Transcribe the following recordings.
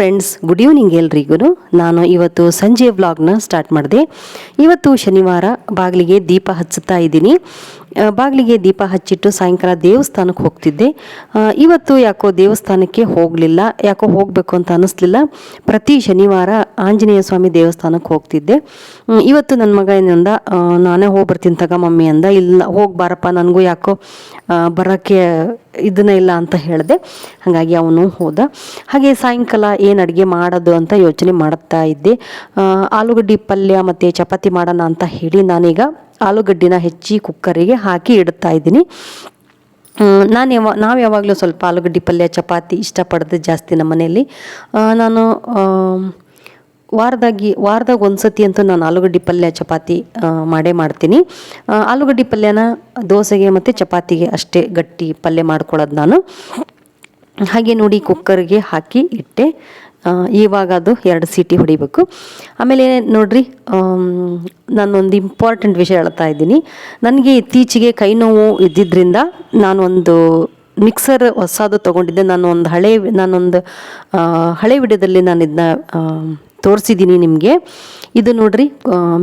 Friends good evening ಎಲ್ರಿಗೂ ನಾನು ಇವತ್ತು ಸಂಜೆ ವ್ಲಾಗ್ನ ಸ್ಟಾರ್ಟ್ ಮಾಡಿದೆ. ಇವತ್ತು ಶನಿವಾರ ಬಾಗಿಲಿಗೆ ದೀಪ ಹಚ್ಚುತ್ತಾ ಇದ್ದೀನಿ. ಬಾಗಿಲಿಗೆ ದೀಪ ಹಚ್ಚಿಟ್ಟು ಸಾಯಂಕಾಲ ದೇವಸ್ಥಾನಕ್ಕೆ ಹೋಗ್ತಿದ್ದೆ. ಇವತ್ತು ಯಾಕೋ ದೇವಸ್ಥಾನಕ್ಕೆ ಹೋಗಲಿಲ್ಲ, ಯಾಕೋ ಹೋಗಬೇಕು ಅಂತ ಅನ್ನಿಸ್ಲಿಲ್ಲ ಪ್ರತಿ ಶನಿವಾರ ಆಂಜನೇಯ ಸ್ವಾಮಿ ದೇವಸ್ಥಾನಕ್ಕೆ ಹೋಗ್ತಿದ್ದೆ. ಇವತ್ತು ನನ್ನ ಮಗ ಏನಂದ ನಾನೇ ಹೋಗಿ ಬರ್ತೀನಿ ತಗ ಮಮ್ಮಿ ಅಂದ. ಇಲ್ಲ, ಹೋಗಿ ಬಾರಪ್ಪ, ನನಗೂ ಯಾಕೋ ಬರೋಕ್ಕೆ ಇದನ್ನ ಇಲ್ಲ ಅಂತ ಹೇಳಿದೆ. ಹಾಗಾಗಿ ಅವನು ಹೋದ. ಹಾಗೆ ಸಾಯಂಕಾಲ ಏನು ಅಡುಗೆ ಮಾಡೋದು ಅಂತ ಯೋಚನೆ ಮಾಡುತ್ತಾ ಇದ್ದೆ. ಆಲೂಗಡ್ಡೆ ಪಲ್ಯ ಮತ್ತು ಚಪಾತಿ ಮಾಡೋಣ ಅಂತ ಹೇಳಿ ನಾನೀಗ ಆಲೂಗಡ್ಡಿನ ಹೆಚ್ಚಿ ಕುಕ್ಕರಿಗೆ ಹಾಕಿ ಇಡ್ತಾ ಇದ್ದೀನಿ. ನಾನು ಯಾವ, ನಾವು ಯಾವಾಗಲೂ ಸ್ವಲ್ಪ ಆಲೂಗಡ್ಡೆ ಪಲ್ಯ, ಚಪಾತಿ ಇಷ್ಟಪಡೋದು ಜಾಸ್ತಿ ನಮ್ಮ ಮನೆಯಲ್ಲಿ. ನಾನು ವಾರದಾಗಿ, ವಾರದಾಗ ಒಂದು ಸತಿ ಅಂತೂ ನಾನು ಆಲೂಗಡ್ಡೆ ಪಲ್ಯ, ಚಪಾತಿ ಮಾಡೇ ಮಾಡ್ತೀನಿ. ಆಲೂಗಡ್ಡೆ ಪಲ್ಯನ ದೋಸೆಗೆ ಮತ್ತು ಚಪಾತಿಗೆ ಅಷ್ಟೇ ಗಟ್ಟಿ ಪಲ್ಯ ಮಾಡ್ಕೊಳ್ಳೋದು ನಾನು. ಹಾಗೆ ನೋಡಿ ಕುಕ್ಕರ್ಗೆ ಹಾಕಿ ಇಟ್ಟೆ. ಇವಾಗ ಅದು ಎರಡು ಸೀಟಿ ಹೊಡಿಬೇಕು. ಆಮೇಲೆ ನೋಡ್ರಿ ನಾನೊಂದು ಇಂಪಾರ್ಟೆಂಟ್ ವಿಷಯ ಹೇಳ್ತಾ ಇದ್ದೀನಿ. ನನಗೆ ಇತ್ತೀಚೆಗೆ ಕೈ ನೋವು ಇದ್ದಿದ್ದರಿಂದ ನಾನೊಂದು ಮಿಕ್ಸರ್ ಹೊಸದು ತೊಗೊಂಡಿದ್ದೆ. ನಾನು ಒಂದು ಹಳೆ, ನಾನೊಂದು ಹಳೆ ವಿಡಿಯೋದಲ್ಲಿ ನಾನು ಇದನ್ನ ತೋರಿಸಿದ್ದೀನಿ ನಿಮಗೆ. ಇದು ನೋಡ್ರಿ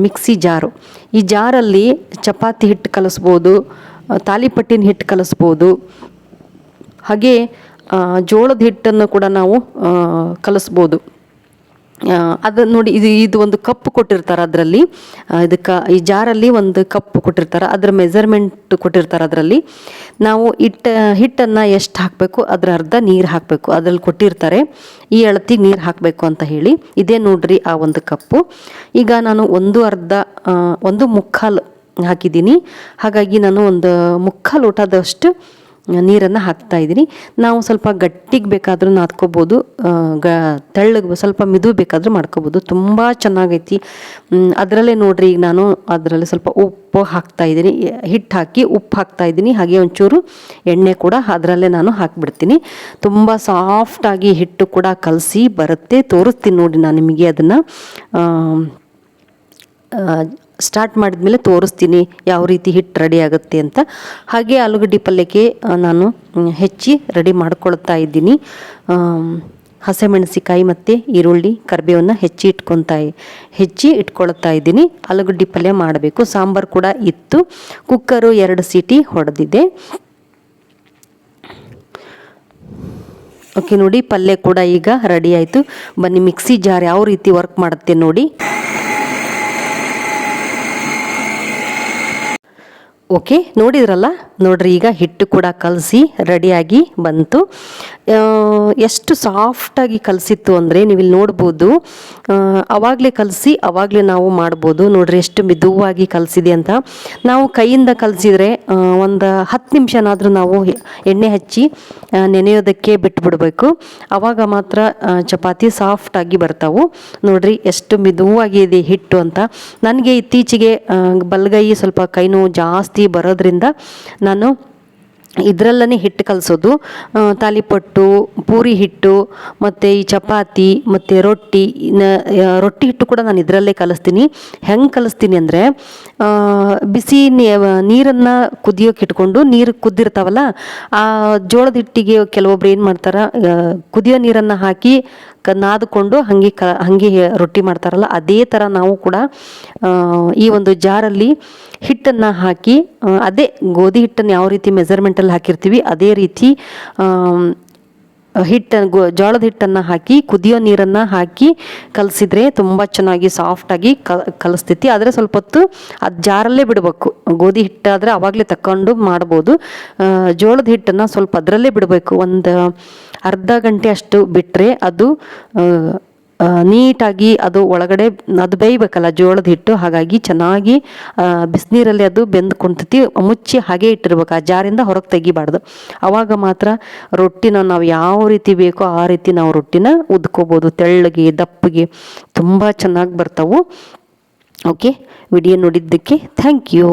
ಮಿಕ್ಸಿ ಜಾರು. ಈ ಜಾರಲ್ಲಿ ಚಪಾತಿ ಹಿಟ್ಟು ಕಲಿಸ್ಬೋದು ತಾಲಿಪಟ್ಟಿನ ಹಿಟ್ಟು ಕಲಿಸ್ಬೋದು. ಹಾಗೆ ಜೋಳದ ಹಿಟ್ಟನ್ನು ಕೂಡ ನಾವು ಕಲಿಸ್ಬೋದು. ಅದು ನೋಡಿ, ಇದು ಇದು ಒಂದು ಕಪ್ ಕೊಟ್ಟಿರ್ತಾರೆ ಅದರಲ್ಲಿ. ಇದಕ್ಕೆ, ಈ ಜಾರಲ್ಲಿ ಒಂದು ಕಪ್ ಕೊಟ್ಟಿರ್ತಾರೆ, ಅದರ ಮೆಜರ್ಮೆಂಟ್ ಕೊಟ್ಟಿರ್ತಾರೆ ಅದರಲ್ಲಿ. ನಾವು ಹಿಟ್ಟ, ಹಿಟ್ಟನ್ನು ಎಷ್ಟು ಹಾಕಬೇಕು, ಅದರ ಅರ್ಧ ನೀರು ಹಾಕಬೇಕು, ಅದರಲ್ಲಿ ಕೊಟ್ಟಿರ್ತಾರೆ. ಈ ಅಳತಿಗೆ ನೀರು ಹಾಕಬೇಕು ಅಂತ ಹೇಳಿ, ಇದೇ ನೋಡ್ರಿ ಆ ಒಂದು ಕಪ್ಪು. ಈಗ ನಾನು ಒಂದು ಅರ್ಧ ಒಂದು ಮುಕ್ಕಾಲು ಹಾಕಿದ್ದೀನಿ. ಹಾಗಾಗಿ ನಾನು ಒಂದು ಮುಕ್ಕಾಲು ಲೋಟದಷ್ಟು ನೀರನ್ನು ಹಾಕ್ತಾ ಇದ್ದೀನಿ. ನಾವು ಸ್ವಲ್ಪ ಗಟ್ಟಿಗೆ ಬೇಕಾದರೂ ನಾದ್ಕೋಬೋದು ಗ, ತೆಳ್ಳಗೆ ಸ್ವಲ್ಪ ಮಿದು ಬೇಕಾದರೂ ಮಾಡ್ಕೋಬೋದು. ತುಂಬ ಚೆನ್ನಾಗೈತಿ. ಅದರಲ್ಲೇ ನೋಡ್ರಿ ಈಗ ನಾನು ಅದರಲ್ಲಿ ಸ್ವಲ್ಪ ಉಪ್ಪು ಹಾಕ್ತಾ ಇದ್ದೀನಿ. ಹಿಟ್ಟು ಹಾಕಿ ಉಪ್ಪು ಹಾಕ್ತಾ ಇದ್ದೀನಿ. ಹಾಗೆ ಒಂಚೂರು ಎಣ್ಣೆ ಕೂಡ ಅದರಲ್ಲೇ ನಾನು ಹಾಕಿಬಿಡ್ತೀನಿ. ತುಂಬ ಸಾಫ್ಟಾಗಿ ಹಿಟ್ಟು ಕೂಡ ಕಲಸಿ ಬರುತ್ತೆ. ತೋರಿಸ್ತೀನಿ ನೋಡಿ ನಾನು ನಿಮಗೆ ಅದನ್ನು. ಸ್ಟಾರ್ಟ್ ಮಾಡಿದ್ಮೇಲೆ ತೋರಿಸ್ತೀನಿ ಯಾವ ರೀತಿ ಹಿಟ್ಟು ರೆಡಿ ಆಗುತ್ತೆ ಅಂತ. ಹಾಗೆ ಆಲೂಗಡ್ಡೆ ಪಲ್ಯಕ್ಕೆ ನಾನು ಹೆಚ್ಚಿ ರೆಡಿ ಮಾಡ್ಕೊಳ್ತಾ ಇದ್ದೀನಿ. ಹಸಿಮೆಣಸಿಕಾಯಿ ಮತ್ತು ಈರುಳ್ಳಿ, ಕರಿಬೇವನ್ನು ಹೆಚ್ಚಿ ಇಟ್ಕೊತಾ ಹೆಚ್ಚಿ ಇಟ್ಕೊಳ್ತಾ ಇದ್ದೀನಿ. ಆಲೂಗಡ್ಡೆ ಪಲ್ಯ ಮಾಡಬೇಕು. ಸಾಂಬಾರು ಕೂಡ ಇತ್ತು. ಕುಕ್ಕರು ಎರಡು ಸೀಟಿ ಹೊಡೆದಿದೆ. ಓಕೆ ನೋಡಿ, ಪಲ್ಯ ಕೂಡ ಈಗ ರೆಡಿ ಆಯಿತು. ಬನ್ನಿ, ಮಿಕ್ಸಿ ಜಾರ್ ಯಾವ ರೀತಿ ವರ್ಕ್ ಮಾಡುತ್ತೆ ನೋಡಿ. ಓಕೆ, ನೋಡಿದ್ರಲ್ಲ? ನೋಡ್ರಿ, ಈಗ ಹಿಟ್ಟು ಕೂಡ ಕಲಸಿ ರೆಡಿಯಾಗಿ ಬಂತು. ಎಷ್ಟು ಸಾಫ್ಟಾಗಿ ಕಲಸಿತ್ತು ಅಂದರೆ ನೀವು ಇಲ್ಲಿ ನೋಡ್ಬೋದು ಅವಾಗಲೇ ಕಲಸಿ, ಅವಾಗಲೇ ನಾವು ಮಾಡ್ಬೋದು. ನೋಡ್ರಿ, ಎಷ್ಟು ಮಿದುವಾಗಿ ಕಲಸಿದೆ ಅಂತ. ನಾವು ಕೈಯಿಂದ ಕಲಸಿದ್ರೆ ಒಂದು ಹತ್ತು ನಿಮಿಷನಾದರೂ ನಾವು ಎಣ್ಣೆ ಹಚ್ಚಿ ನೆನೆಯೋದಕ್ಕೆ ಬಿಟ್ಬಿಡ್ಬೇಕು. ಅವಾಗ ಮಾತ್ರ ಚಪಾತಿ ಸಾಫ್ಟಾಗಿ ಬರ್ತಾವು. ನೋಡ್ರಿ, ಎಷ್ಟು ಮಿದುವಾಗಿ ಇದೆ ಹಿಟ್ಟು ಅಂತ. ನನಗೆ ಇತ್ತೀಚೆಗೆ ಬಲಗೈ ಸ್ವಲ್ಪ ಕೈ ಜಾಸ್ತಿ ಬರೋದ್ರಿಂದ ನಾನು ಇದರಲ್ಲೇ ಹಿಟ್ಟು ಕಲಿಸೋದು. ತಾಲಿಪಟ್ಟು, ಪೂರಿ ಹಿಟ್ಟು, ಮತ್ತು ಈ ಚಪಾತಿ, ಮತ್ತು ರೊಟ್ಟಿ ರೊಟ್ಟಿ ಹಿಟ್ಟು ಕೂಡ ನಾನು ಇದರಲ್ಲೇ ಕಲಿಸ್ತೀನಿ. ಹೆಂಗೆ ಕಲಿಸ್ತೀನಿ ಅಂದರೆ ಬಿಸಿ ನೀರನ್ನು ಕುದಿಯೋಕೆ ಇಟ್ಕೊಂಡು ನೀರು ಕುದ್ದಿರ್ತಾವಲ್ಲ, ಆ ಜೋಳದ ಹಿಟ್ಟಿಗೆ ಕೆಲವೊಬ್ರು ಏನು ಮಾಡ್ತಾರೆ ಕುದಿಯೋ ನೀರನ್ನು ಹಾಕಿ ನಾದ್ಕೊಂಡು ಹಂಗೆ ಕ, ಹಂಗೆ ರೊಟ್ಟಿ ಮಾಡ್ತಾರಲ್ಲ, ಅದೇ ಥರ ನಾವು ಕೂಡ ಈ ಒಂದು ಜಾರಲ್ಲಿ ಹಿಟ್ಟನ್ನು ಹಾಕಿ ಅದೇ ಗೋಧಿ ಹಿಟ್ಟನ್ನು ಯಾವ ರೀತಿ ಮೆಜರ್ಮೆಂಟಲ್ಲಿ ಹಾಕಿರ್ತೀವಿ, ಅದೇ ರೀತಿ ಹಿಟ್ಟನ್ನು ಹಿಟ್ಟು, ಗೋ, ಜೋಳದ ಹಿಟ್ಟನ್ನು ಹಾಕಿ, ಕುದಿಯೋ ನೀರನ್ನು ಹಾಕಿ ಕಲಸಿದ್ರೆ ತುಂಬ ಚೆನ್ನಾಗಿ ಸಾಫ್ಟಾಗಿ ಕಲಿಸ್ತೈತಿ. ಆದರೆ ಸ್ವಲ್ಪ ಹೊತ್ತು ಅದು ಜಾರಲ್ಲೇ ಬಿಡಬೇಕು. ಗೋಧಿ ಹಿಟ್ಟಾದರೆ ಆವಾಗಲೇ ತಕೊಂಡು ಮಾಡ್ಬೋದು. ಜೋಳದ ಹಿಟ್ಟನ್ನು ಸ್ವಲ್ಪ ಅದರಲ್ಲೇ ಬಿಡಬೇಕು. ಒಂದು ಅರ್ಧ ಗಂಟೆ ಅಷ್ಟು ಬಿಟ್ಟರೆ ಅದು ನೀಟಾಗಿ ಅದು ಒಳಗಡೆ ಅದು ಬೇಯಬೇಕಲ್ಲ, ಜೋಳದ ಹಿಟ್ಟು. ಹಾಗಾಗಿ ಚೆನ್ನಾಗಿ ಬಿಸಿನೀರಲ್ಲಿ ಅದು ಬೆಂದ್ಕೊಂತತಿ ಮುಚ್ಚಿ ಹಾಗೆ ಇಟ್ಟಿರ್ಬೇಕು, ಆ ಜಾರಿಂದ ಹೊರಗೆ ತೆಗಿಬಾರ್ದು. ಅವಾಗ ಮಾತ್ರ ರೊಟ್ಟಿನ ನಾವು ಯಾವ ರೀತಿ ಬೇಕೋ ಆ ರೀತಿ ನಾವು ರೊಟ್ಟಿನ ಉದ್ಕೋಬೋದು. ತೆಳ್ಳಗೆ, ದಪ್ಪಗೆ ತುಂಬ ಚೆನ್ನಾಗಿ ಬರ್ತಾವು. ಓಕೆ, ವಿಡಿಯೋ ನೋಡಿದ್ದಕ್ಕೆ ಥ್ಯಾಂಕ್ ಯು